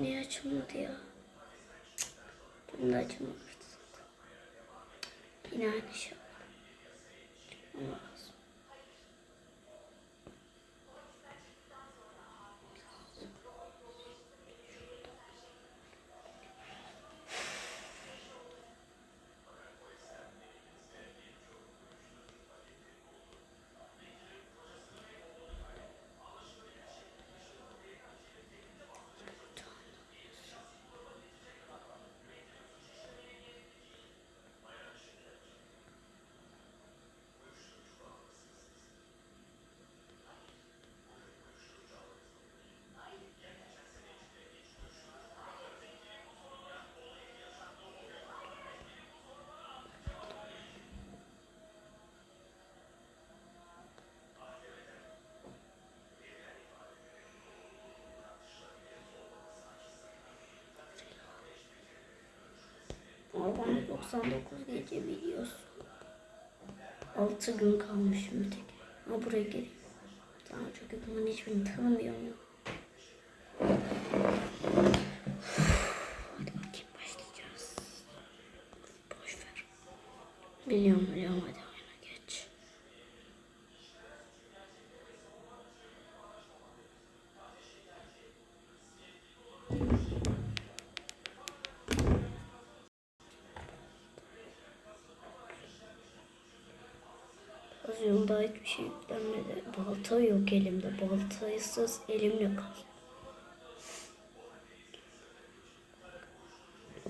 Niye açılmadı ya? Bunu da açılmadı zaten. Yine aynı şey oldu. Olmaz. Orman 99 gece biliyorsun. 6 gün kalmışım bir tek. Ama buraya geleyim. Tamam çünkü bunların hiçbirini tanımıyorum. Hadi bakayım başlayacağız. Boş ver. Biliyorum biliyorum hadi Yolda hiçbir şey yüklenmedi. Balta yok elimde. Baltaysız elimle kal.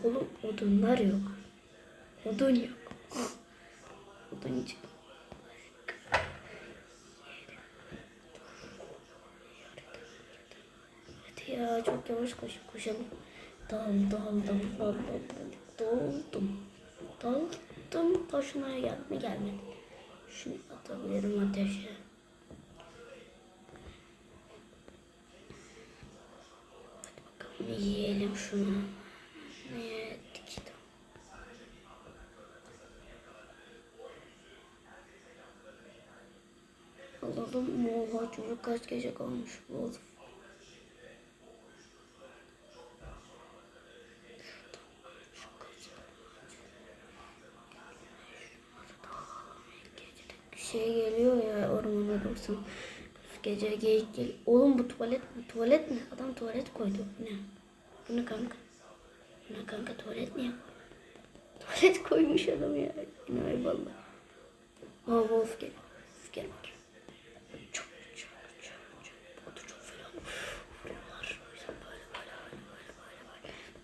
Oğlum odunlar yok. Odun yok. Oduncu. Hadi ya çok yavaş koşup koşalım. Dal dal dal dal dal dal. Doldum. Daldım. Taşına geldi mi gelmedi. Şunu atabilirim ateşe. Hadi bakalım yiyelim şunu. Yedik işte. Alalım. Oha çocuk kaç gece kalmış. Oğlum. şey geliyor ya doksan. Gece geyik gel. Oğlum bu tuvalet mi? Tuvalet mi? Adam tuvalet koydu. Bu ne? Bu ne kanka? Bu ne kanka tuvalet mi ya? Tuvalet koymuş adam ya. İnay valla. Aa Wolf gel. Wolf gel. Çok çok çok çok. Bu da çok fena. Buralar. Böyle böyle böyle böyle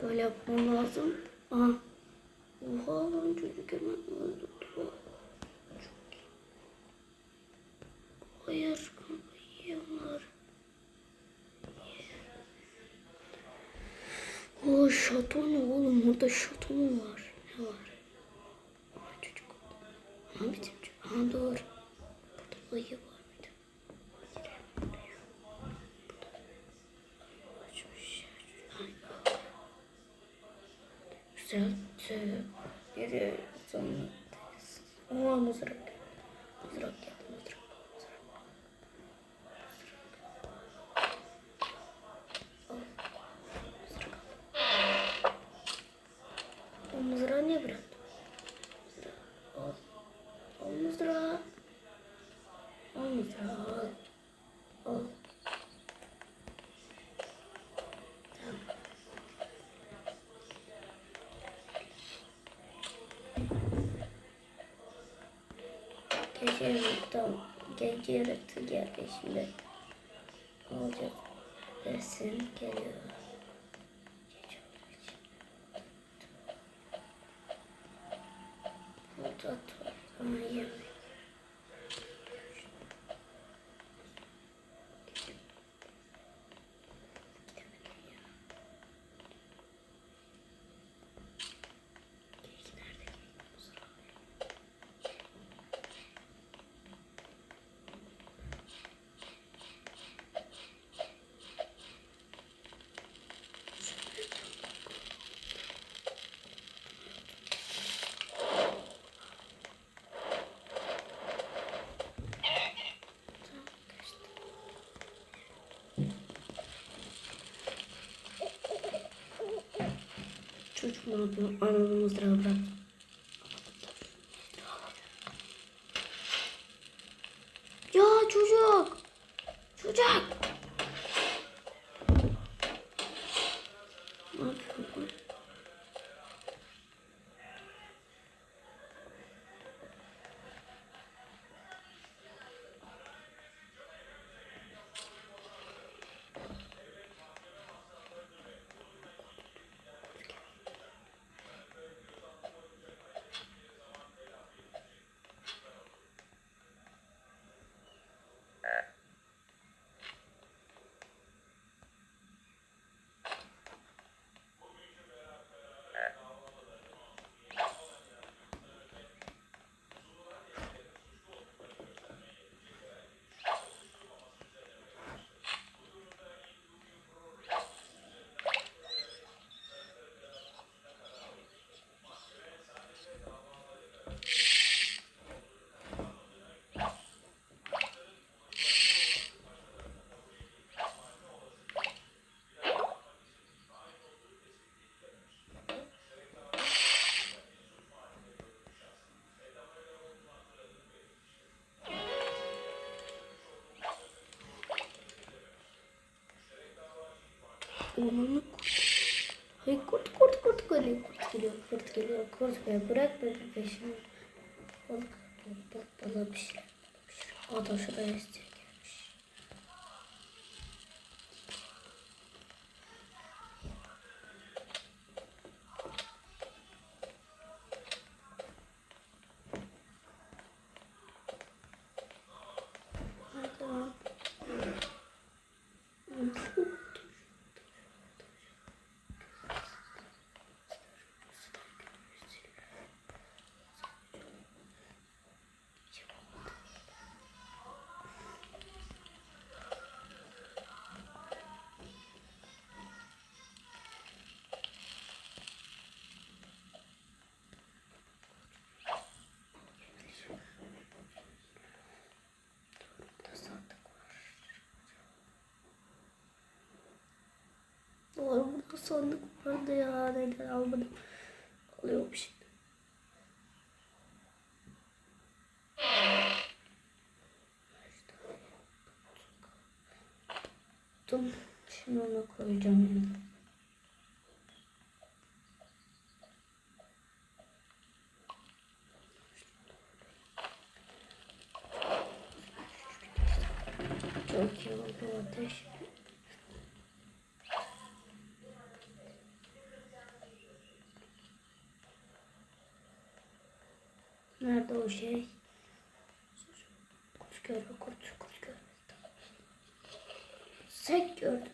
böyle. Böyle yapmam lazım. Aha. Oha lan çocuk hemen öldü. O şato ne oğlum? Orada şato mu var? Ne var? Aa çocuk. Aa bizim. Aa doğru. Burada ayı var bir de. Güzel. Gece yaratığı, gece yaratığı geldi şimdi. Olacak. Resim geliyor. Gece olduğu için. Burada var ama yemek. Gidemedim ya. Kek nerede kek? Mızrağı. Yapıyorum? Ananı mızrağı bırak. Ya çocuk. Çocuk. Kurt. Hayır kurt kurt kurt geliyor. Kurt geliyor. Kurt geliyor. Kurt geliyor. Bırak beni peşimi. Balık. Balık balığı bir şey. O da şuraya istiyor sandık vardı ya. Neden almadım? Alıyorum şimdi. Tuttum. Şimdi onu koyacağım yanına. Çok iyi oldu ateş. Nerede o şey? Kurt görme, kurt, kurt görme. Sek gördüm.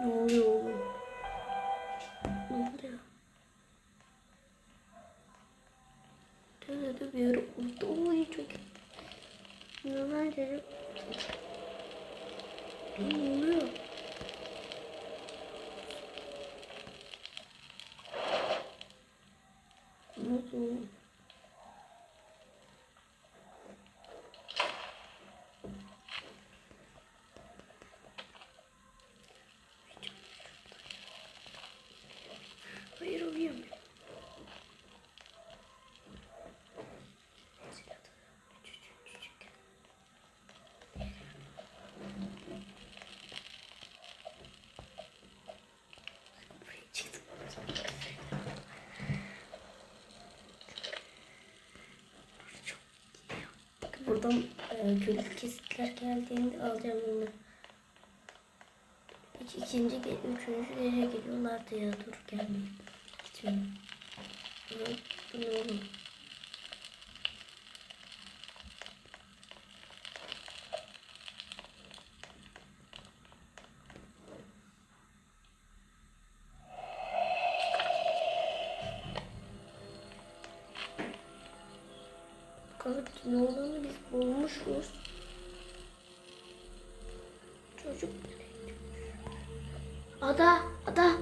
Ne oluyor oğlum? Ne oluyor? Tövbe bir yere oldu. Oy çok iyi. Neden çocuk? Ne oluyor? Nasıl? Oradan e, gülüp kesitler geldiğinde alacağım onu. İki, ikinci, üçüncü gece geliyorlardı ya dur gelmeyin. Gitmeyin. Bu, bu bulmuşuz. Çocuk? Ada, ada.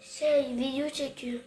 Şey, video çekiyor.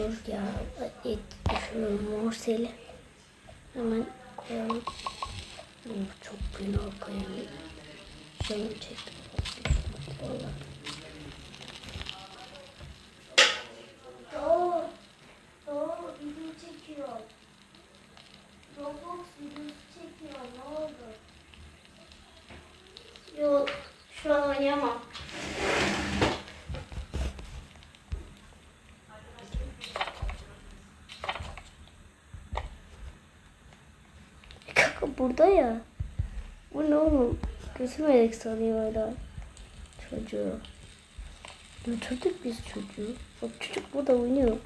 Dur ya. Et düşüyorum morseli. Hemen koyalım. Oh, çok günah koyalım. Canım çekti. Vallahi. Video çekiyor. Roblox videosu çekiyor. Ne oldu? Yok. Şu an oynayamam. Burada ya. Bu ne oğlum? Gözüme elek sanıyor hala. Çocuğu. Götürdük biz çocuğu. Bak çocuk burada oynuyor.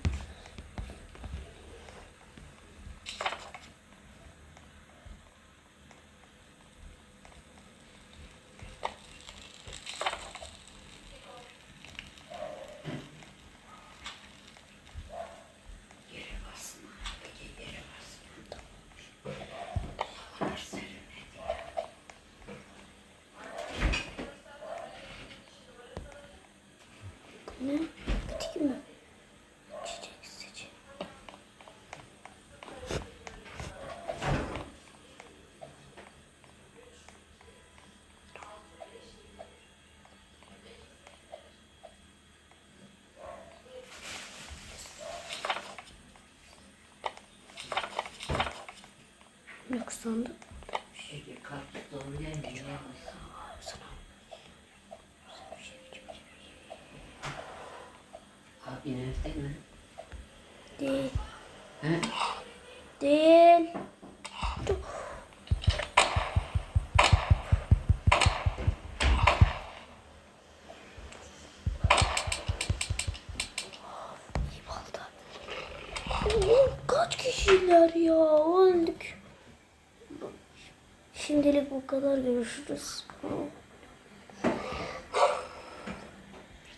Bu ne? Bitki mi? Çiçek çiçek. Yok sandım. Şimdi kalktı doğru gelmiyor. Abi nerede mi? Değil. He? Değil. İyi balda. Oğlum Kaç kişiler ya? Öldük. Şimdilik bu kadar görüşürüz.